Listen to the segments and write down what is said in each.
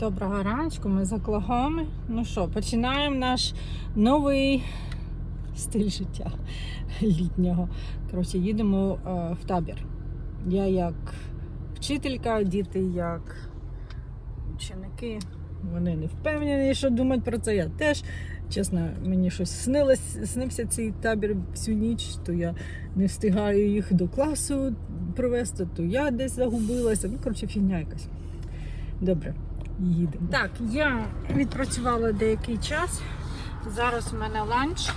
Доброго раночку, ми з Оклагоми. Ну що, починаємо наш новий стиль життя літнього. Коротше, їдемо е, в табір. Я як вчителька, діти як ученики. Вони не впевнені, що думають про це. Я теж. Чесно, мені щось снилось, снився цей табір всю ніч, то я не встигаю їх до класу привезти, то я десь загубилася. Ну, коротше, фігня якась. Добре, їдемо. Так, я відпрацювала деякий час. Зараз у мене ланч.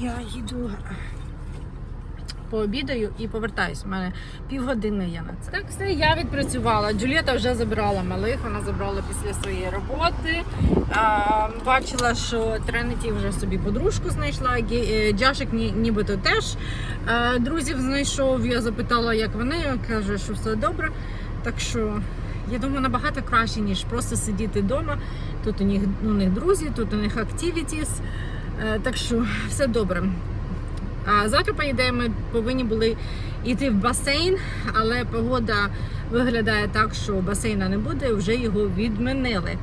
Я їду пообідаю і повертаюсь. У мене півгодини є на це. Так, все, я відпрацювала. Джулієта вже забрала малих, вона забрала після своєї роботи. А, бачила, що Тренеті вже собі подружку знайшла. Е, Джашик ні, нібито теж е, друзів знайшов. Я запитала, як вони. Каже, що все добре. Так що я думаю, набагато краще, ніж просто сидіти вдома. Тут у них, у них друзі, тут у них activities. Е, Так що все добре. А завтра, по ідеї, ми повинні були йти в басейн, але погода виглядає так, що басейна не буде, вже його відмінили.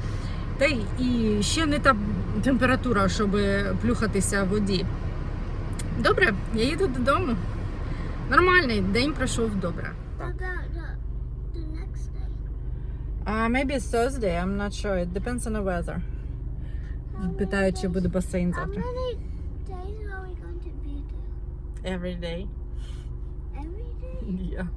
Та і ще не та температура, щоб плюхатися в воді. Добре, я їду додому. Нормальний день пройшов добре. What about the, the next day? Uh, maybe it's Thursday, I'm not sure. It depends on the weather. Many чи буде басейн завтра. many days are we going to be there? Every day. Every day? Yeah.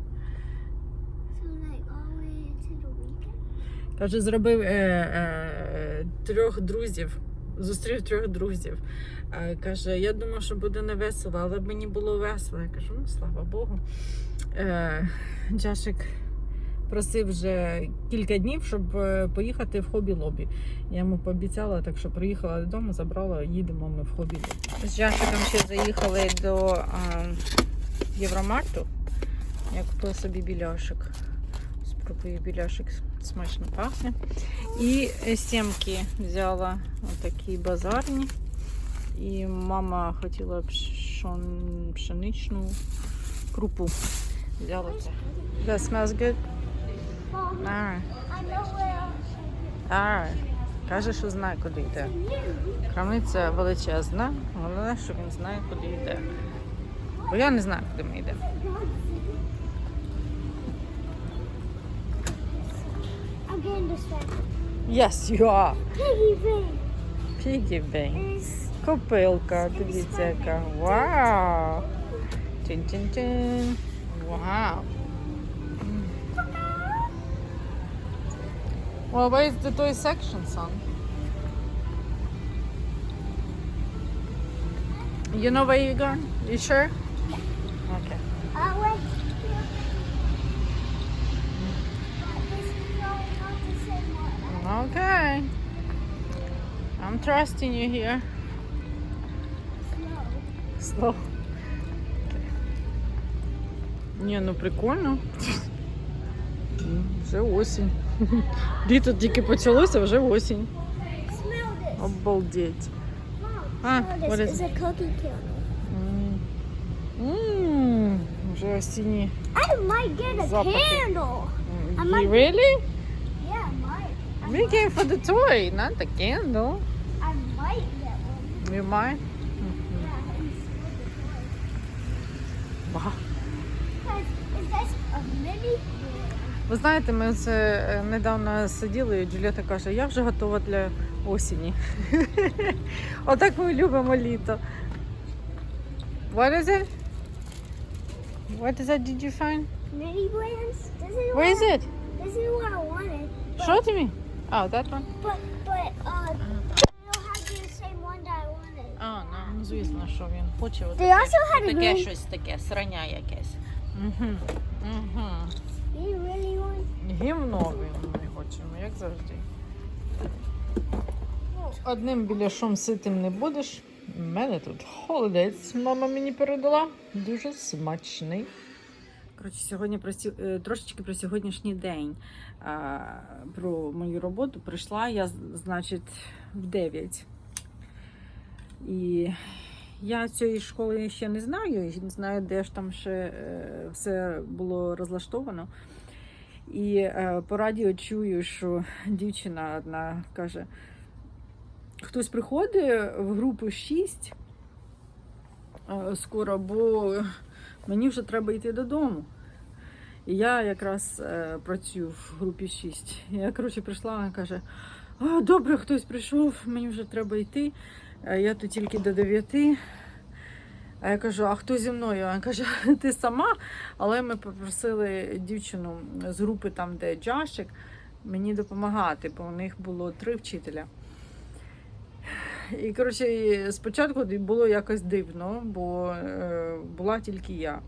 So like all the way into the weekend? Каже, зробив е, е, трьох друзів, зустрів трьох друзів. Е, каже, я думав, що буде не весело, але мені було весело. Я кажу, ну слава Богу. Е, Джашик просив вже кілька днів, щоб е, поїхати в хобі-лобі. Я йому пообіцяла, так що приїхала додому, забрала, їдемо ми в хобі-лобі. З Джашиком ще заїхали до а, Євромарту. Я купила собі біляшик. Спробую біляшик смачно пахне. І е, сімки взяла отакі базарні. І мама хотіла пшон- пшеничну крупу. Взяла це. That smells good? Else. Alright. Каже, що знає, куди йде. Крамниця величезна, головне, що він знає, куди йде. Бо я не знаю, куди ми йдемо. Yes, you are. Piggy bank Копилка, дивіться яка. Вау! Чин-чин-чин. Вау. Well, where is the toy section, son? You know where you're going? You sure? Okay. uh wait. This is going out the same one. Okay. I'm trusting you here. Slow. Slow. Ні, ну прикольно. М, Вже осінь. Літо тільки почалося, вже осінь. Smell this. Обалдеть. Mom, Ah, smell what this. is It's a cookie candle. М. М, Вже осінні. I might get a Запахи. candle. М, I you might- Really? Yeah, I might. I We might, came for the toy, not the candle. I might get one. You mind? Yeah, it's Вау. Guys, is this a mini? Ви знаєте, ми це е, недавно сиділи, і Джуліета каже, я вже готова для осені. Отак ми любимо літо. What is it? What is that did you find? Is Where is it? This is what I wanted. Show it to me. Oh, that one? But, but, uh, I don't have the same one that I wanted. А, ну, ну звісно, що він хоче. They also had a Таке щось таке, сраня якесь. Угу. Угу. Гімно ми хочемо, як завжди. Ну, одним біляшом ситим не будеш. У мене тут холодець, мама мені передала. Дуже смачний. Коротше, сьогодні про е, трошечки про сьогоднішній день. Про мою роботу прийшла я, значить, в 9. І я цієї школи ще не знаю, не знаю, де ж там ще е, все було розлаштовано. І е, по радіо чую, що дівчина одна каже: хтось приходить в групу 6 е, скоро, бо мені вже треба йти додому. І я якраз працюю в групі 6. Я, коротше, прийшла, вона каже: О, добре, хтось прийшов, мені вже треба йти. Я тут тільки до 9. А я кажу, а хто зі мною? Вона каже, ти сама, але ми попросили дівчину з групи, там, де Джашик, мені допомагати, бо у них було три вчителя. І коротше, спочатку було якось дивно, бо е, була тільки я.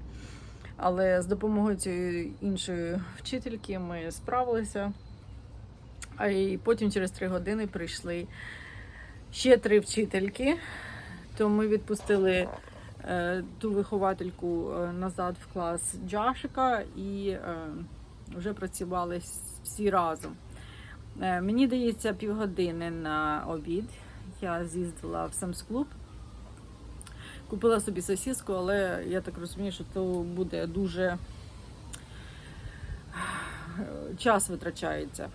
Але з допомогою цієї іншої вчительки ми справилися. А і потім через три години прийшли ще три вчительки. То ми відпустили е, ту виховательку е, назад в клас Джашика і е, вже працювали всі разом. Мені дається півгодини на обід. Я з'їздила в Club. Купила собі сосиску, але я так розумію, що то буде дуже час витрачається.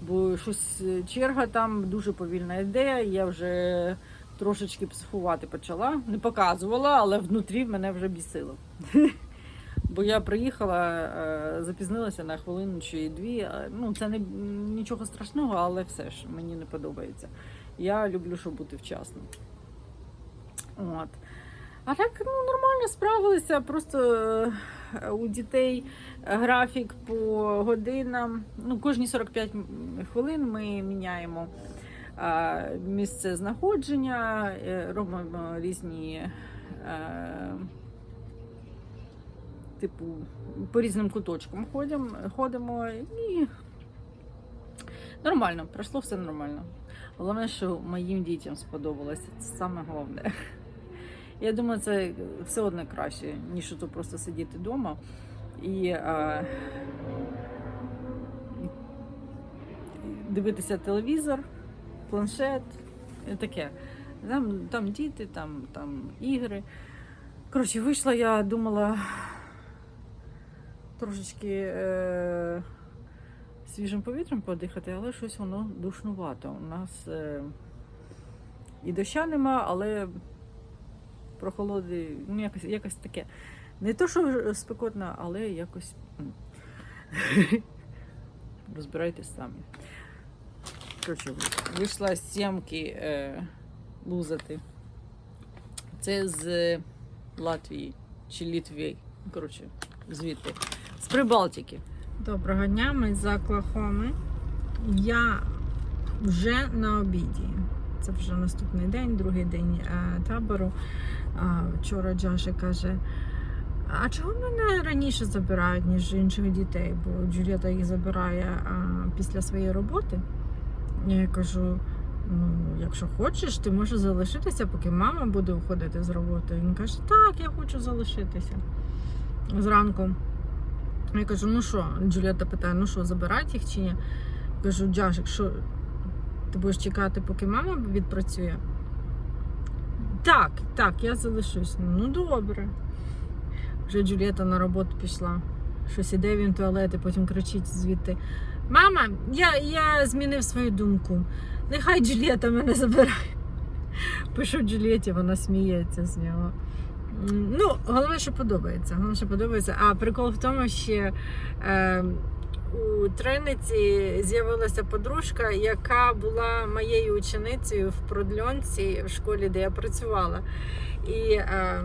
Бо щось е, черга там дуже повільна йде. Я вже трошечки психувати почала. Не показувала, але внутрі мене вже бісило. Бо я приїхала, е, запізнилася на хвилину чи дві. Е, Ну, це не нічого страшного, але все ж мені не подобається. Я люблю, щоб бути вчасно. От. А так ну, нормально справилися. Просто у дітей графік по годинам. Ну, кожні 45 хвилин ми міняємо місце знаходження, е, робимо різні. е, Типу, по різним куточкам ходимо, ходимо і нормально, пройшло все нормально. Головне, що моїм дітям сподобалося. Це саме головне. Я думаю, це все одно краще, ніж то просто сидіти вдома і а, дивитися телевізор, планшет таке. Там, там діти, там, там ігри. Коротше, вийшла, я думала трошечки е, свіжим повітрям подихати, але щось воно душнувато. У нас е, і доща нема, але прохолоди, ну якось, якось таке. Не то, що спекотно, але якось. Розбирайтесь самі. Коротше, вийшла з сімки е, лузати. Це з Латвії чи Літвії. Коротше, звідти. З Прибалтики. Доброго дня, ми з Оклахоми. Я вже на обіді. Це вже наступний день, другий день е, табору. Вчора Джаша каже: а чого мене раніше забирають, ніж інших дітей? Бо Джуліета їх забирає а, після своєї роботи. Я кажу: ну, якщо хочеш, ти можеш залишитися, поки мама буде уходити з роботи. Він каже, так, я хочу залишитися. Зранку. Я кажу, ну що, Джуліета питає, ну що, забирати їх чи ні? Я Кажу, Джашик, що ти будеш чекати, поки мама відпрацює? Так, так, я залишусь. Ну, добре. Вже Джуліета на роботу пішла. Щось іде він в туалет і потім кричить звідти. Мама, я, я змінив свою думку. Нехай Джуліета мене забирає. Пишу Джуліеті, вона сміється з нього. Ну, головне, що подобається. Головне, що подобається. А прикол в тому, що е, у Трениці з'явилася подружка, яка була моєю ученицею в продльонці в школі, де я працювала. І е,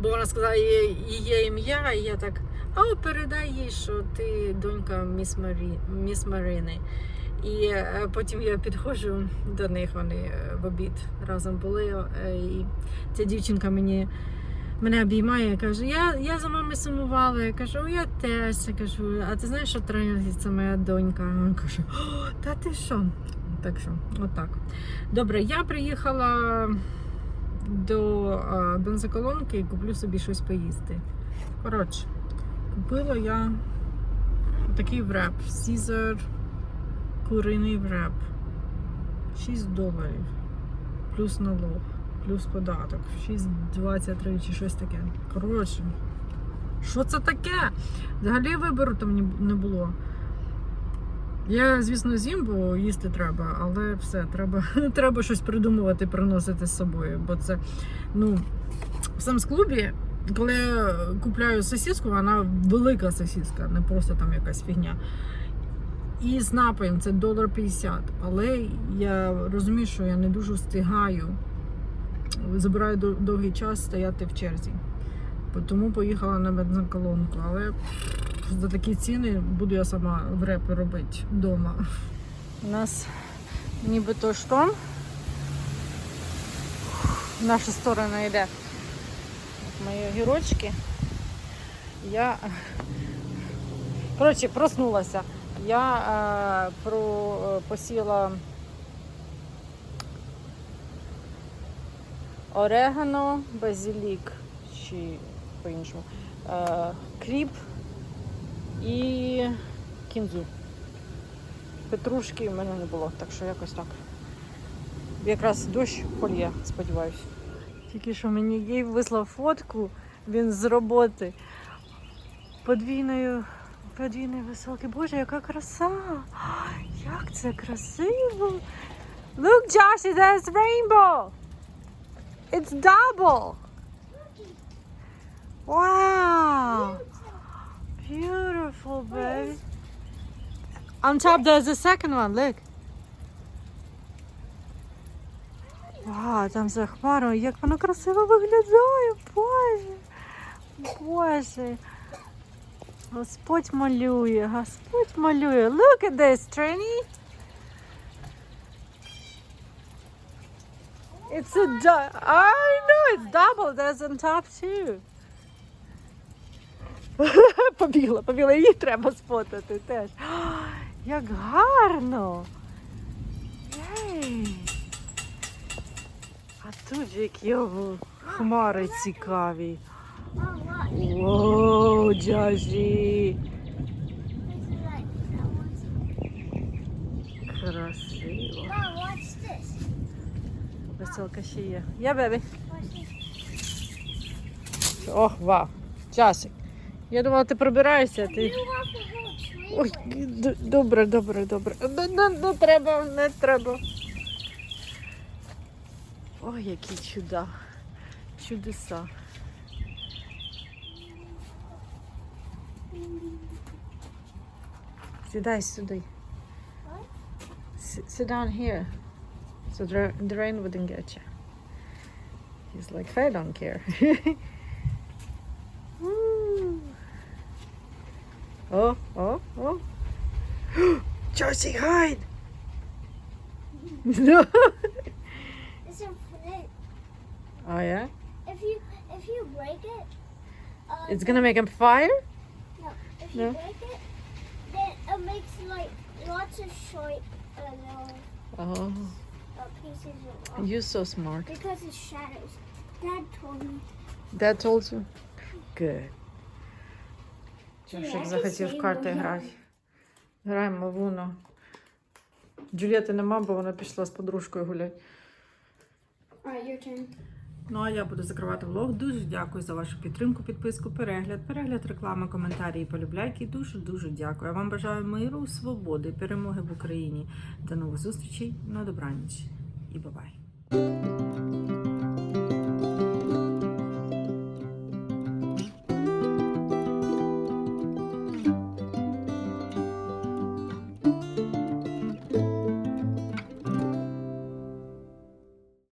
бо вона сказала її ім'я, і я так, а передай їй, що ти донька міс, Марі, міс Марини. І е, потім я підходжу до них, вони е, в обід разом були. е, І ця дівчинка мені мене обіймає і каже, я, я за мамою сумувала. Я кажу, я теж. Я кажу, а ти знаєш, що тренер це моя донька? Він каже, «О, та ти що? Так що, отак. Добре, я приїхала до бензоколонки і куплю собі щось поїсти. Коротше, купила я такий вреп. Caesar куриний вреп. 6 доларів. Плюс налог, плюс податок. 6,23 чи щось таке. Коротше, Що це таке? Взагалі вибору там не було. Я, звісно, з'їм, бо їсти треба, але все, треба, треба щось придумувати, приносити з собою. Бо це, ну, в самс-клубі, коли я купляю сосиску, вона велика сосиска, не просто там якась фігня. І з напоєм це долар 50. Але я розумію, що я не дуже встигаю. Забираю довгий час стояти в черзі. Тому поїхала на бензоколонку. Але за такі ціни буду я сама в репи робити вдома. У нас нібито шторм. В нашу сторону йде. Мої огірочки. Я коротше проснулася. Я е, про, посіла орегано, базилік чи по-іншому. Е, кріп і кінзу. Петрушки в мене не було, так що якось так. Якраз дощ польє, сподіваюся. Тільки що мені Гейв вислав фотку, він з роботи. Подвійною, подвійної веселки. Боже, яка краса! Як це красиво! Look, Josh, there's rainbow! It's double! Wow! Beautiful, baby. On top, there's a second one. Look. Вау, там за хмарою, як воно красиво виглядає, Боже. Боже. Господь малює, Господь малює. Look at this, Trini. It's a du- I know it's double. There's on top too. побігла, побігла, її треба сфотати теж. Як гарно! Єй! А тут які о, хмари цікаві. That one's. Красиво. Веселка ще є. Я бебі. Ох, вау. Часик. Я думала, ти прибираєшся, ти. Ой, добре, добре, добре. Не, не, не треба, не треба. Ой, які чуда. Чудеса. Сідай сюди. S- Sit down here. So the, the rain wouldn't get you. He's like, I don't care. Oh, oh, oh. Josie, hide! no. It's a flint. Oh, yeah? If you if you break it, uh, It's gonna make him fire? no. If you No? break it, then it makes like lots of short uh, little Oh, uh, pieces of rock. you're so smart. because it's shadows. Dad told me. Dad told you? Good. Yeah, Чашик захотів в карти грати. Граємо в Уно. Джулієти нема, бо вона пішла з подружкою гуляти. Ну а я буду закривати влог. Дуже дякую за вашу підтримку, підписку, перегляд, перегляд реклами, коментарі і полюбляйки. Дуже дуже дякую. Я вам бажаю миру, свободи, перемоги в Україні. До нових зустрічей. На добраніч і бабай.